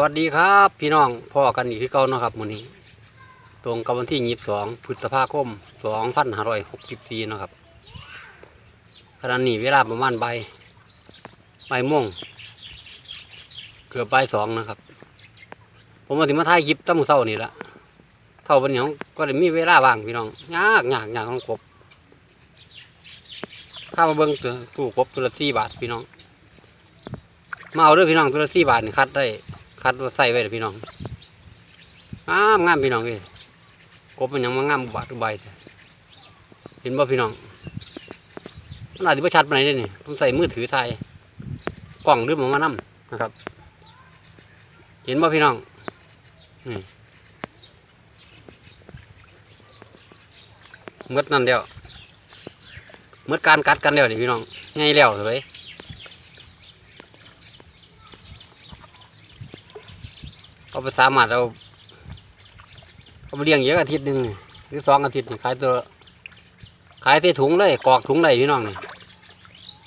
วัสดีครับพี่น้องพ่อกันอีกที่เก่านะครับมื้อนี้ ตรงกับวันที่ยี่สิบสองพฤษภาคมสองพันห้าร้อยหกสิบสี่นะครับขณะนี้เวลาประมาณใบ่ายบ่ายโมงเกือบใบสองนะครับ ผมมาถึงมาถ่ายคลิปตั้งเช้านี่ละเท่าวันนี้ก็ได้มีเวลาว่างพี่น้องยากยากยากของกบข้ามาเบิ้งตัวตู้กบตัวละสี่บาทพี่น้องมาเอาด้วยพี่น้องตัวละสี่บาทนี่คัดได้ คัดใส่ไว้เลยพี่น้องงามงามพี่น้องเอ้ยกบมันยังมางามบาทอุบายเห็นบ่พี่น้องมันอาจจะไม่ชัดปไหนเด้นี่ผมใส่มือถือถ่ายกล่องลืมออกมานํนะครับ เห็นบ่พี่น้องนี่หมดนั่นเดียวหมดการกัดกันเดียวนี่พี่น้องง่ายแล้วเลย เอาไปสามารถเอาเอาไปเลี้ยงเยอะอาทิตย์หนึ่งหรือสองอาทิตย์นี่ขายตัวขายใส่ถุงเลยกอกถุงเลยพี่น้องนี่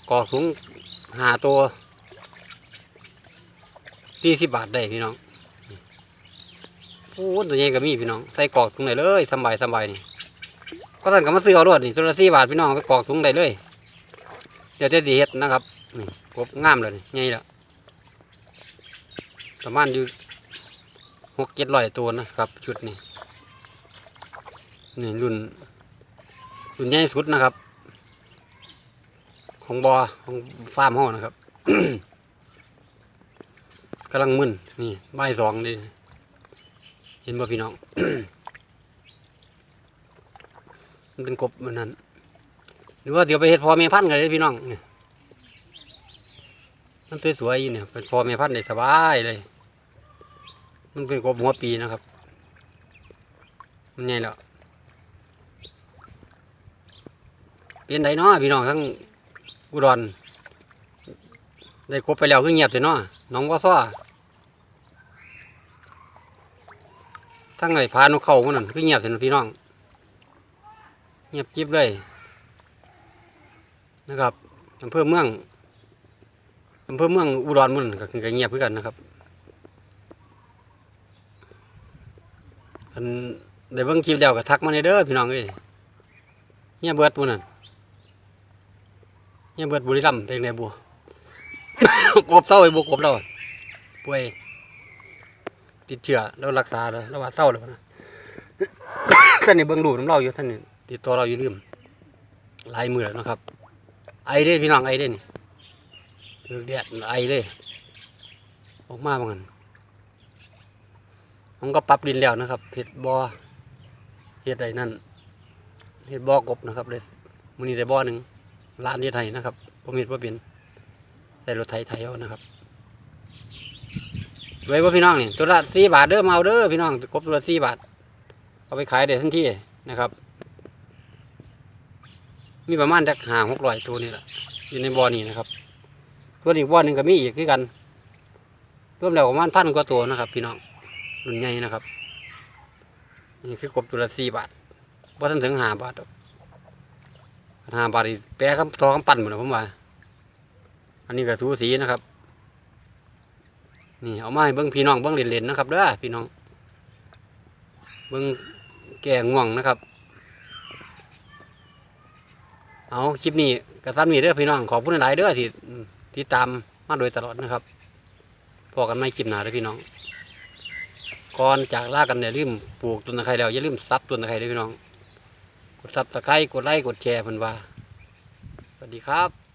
กอกถุงหาตัวสี่สิบบาทได้พี่น้องโอ้ตัวใหญ่ก็มีพี่น้องใส่กอกถุงไหนเลยสบายสบายนี่ก็ท่านก็มาซื้อเอารวดนี่ตัวละสี่บาทพี่น้องก็กอกถุงได้เลย เดี๋ยวจะดีเฮ็ดนะครับนี่กบงามเลยนี่ใหญ่ล้วประมาณอยู่ หกเจ็ดร้อยตัวนะครับชุดนี้นี่รุ่นรุ่นใหญ่สุดนะครับ ของบอของฟาร์มห้อนะครับกำลังมึนนี่ใบสองนี่เห็นบ่พี่น้อง มันเป็นกบมันนั้น หรือว่าเดี๋ยวไปเห็ดพอเมพันกันเลยพี่น้องเนี่ยมันสวยๆอยู่เนี่ยเป็นพอเมพันได้สบายเลย มันเป็นกบหัวปีนะครับ มันไงแล้วเป็นไดเนาะพี่น้องทั้งอุดรได้กบไปแล้วคือเงียบเลยเนาะน้องว่าซ้อทั้งไอ้พานกเขามันนั่นคือเงียบเลยนะพี่น้อง เงียบจิบเลย นะครับอำเภอเมืองอำเภอเมืองอุดรมันก็เงียบเพื่อกันนะครับ อันได้เบิ่งคลิปแล้วก็ทักมาในเด้อพี่น้องเอ้ยเฮียเบิดบุนั่นเฮียเบิดบุรีรัมย์เป็นไงบัวกบเศร้าไอ้บัวกบเราอะป่วยติดเชื้อแล้วรักษาแล้วแล้วว่าเศร้าแล้วนะท่านนี่เบิ่งดูน้ำเราอยู่ท่านนี่ติดตัวเราอยู่ลืมลายมือแล้วนะครับ ไอเด้พี่น้องไอเด้นี่ถือแดดไอเลยออกมาบางกัน ผมก็ปรับดินแล้วนะครับเห็ดบอเห็ดใดนั่นเห็ดบอกบนะครับเลยมือนี้ได้บอหนึ่งร้านเห็ดไทยนะครับผมเห็ดว่าเป็นใส่รถไถไถเอานะครับไว้ว่าพี่น้องนี่ตัวละสี่บาทเด้อมาเอาเด้อพี่น้องกบตัวละสี่บาท เอาไปขายได้ทันทีนะครับ มีประมาณจักหางหกร้อยตัวนี่แหละอยู่ในบอนี้นะครับตัวอีกบอหนึ่งก็มีอีกคือกันรวมแล้วประมาณพันกว่าตัวนะครับ พี่น้อง รุ่นใหญ่นะครับ นี่คือกบตัวละสี่บาทว่าท่านถึงห้าบาทห้าบาทอีแปะคำทอคำปั่นหมดเลยผมว่า อันนี้ก็สูสีนะครับ นี่เอามาให้เบิ้งพี่น้องเบิ้งเล่นๆนะครับเด้อพี่น้อง เบิ้งแก่ง่วงนะครับ เอาคลิปนี้กระซันมีเด้อพี่น้องขอบคุณหลายเด้อที่ที่ตามมาโดยตลอดนะครับพอกันไม่คลิปหนาเด้อพี่น้อง ก่อนจากลากันอย่าลืมปลูกต้นตะไคร้แล้วอย่าลืมซับต้นตะไคร้ด้วยพี่น้อง กดซับตะไคร้กดไลค์กดแชร์เพิ่นว่า สวัสดีครับ